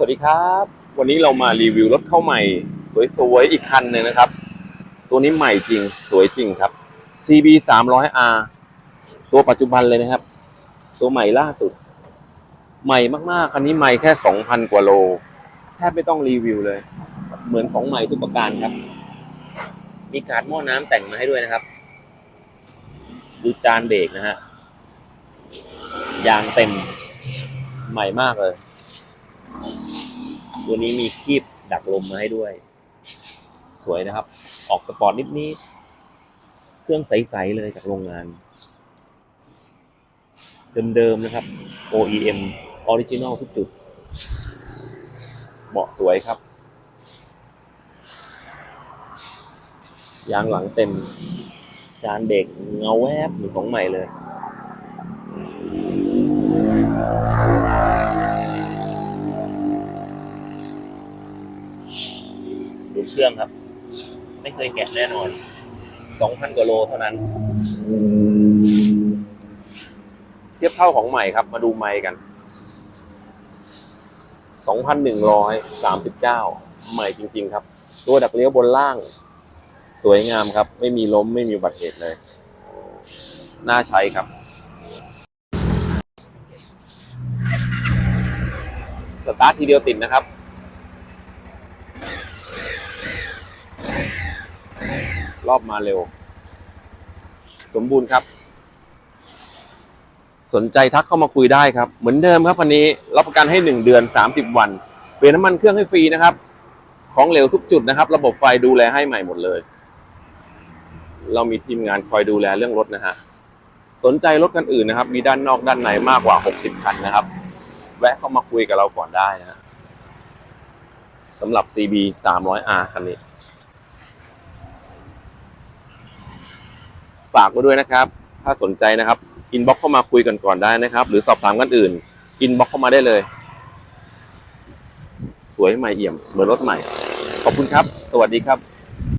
วัสดีครับ วันนี้เรามารีวิวรถเข้าใหม่ สวยๆ อีกคันหนึ่งนะครับ ตัวนี้ใหม่จริงสวยจริงครับ CB 300R ตัวปัจจุบันเลยนะครับ ตัวใหม่ล่าสุด ใหม่มากๆ คันนี้ใหม่แค่ 2,000 กว่าโล แทบไม่ต้องรีวิวเลย เหมือนของใหม่ทุกประการครับ มีการดหม้อน้ำแต่งมาให้ด้วยนะครับ ดูจานเบรกนะฮะยางเต็มใหม่มากเลย ตัวนี้มีคีบดักลมมาให้ด้วย สวยนะครับ ออกสปอร์ตนิดๆเครื่องใส ๆ เลยจากโรงงาน เดิม ๆ นะครับ OEM Original ทุกจุด เบาะสวยครับ ยางหลังเต็ม จานเด็กเงาแวบเหมือนของใหม่เลย ดูเครื่องครับ ไม่เคยแกะแน่นอน2,000กว่าโลเท่านั้น เทียบเท่าของใหม่ครับ มาดูไมค์กัน2,139ใหม่จริง ๆ ครับ ตัวดักเลี้ยวบนล่าง สวยงามครับ ไม่มีล้มไม่มีบัติเหตุเลย น่าใช้ครับสตาร์ททีเดียวติดนะครับ รอบมาเร็ว สมบูรณ์ครับ สนใจทักเข้ามาคุยได้ครับ เหมือนเดิมครับวันนี้รับประกันให้ 1 เดือน 30 วัน เปลี่ยนน้ำมันเครื่องให้ฟรีนะครับ ของเหลวทุกจุดนะครับ ระบบไฟดูแลให้ใหม่หมดเลย เรามีทีมงานคอยดูแลเรื่องรถนะฮะสนใจรถคันอื่นนะครับ มีด้านนอกด้านในมากกว่า 60 คันนะครับ แวะเข้ามาคุยกับเราก่อนได้นะฮะสำหรับ CB 300R คันนี้ ฝากไว้ด้วยนะครับ ถ้าสนใจนะครับอินบ็อกเข้ามาคุยกันก่อนได้นะครับ หรือสอบถามกันอื่นอินบ็อกเข้ามาได้เลย สวยใหม่เอี่ยมเหมือนรถใหม่ ขอบคุณครับ สวัสดีครับ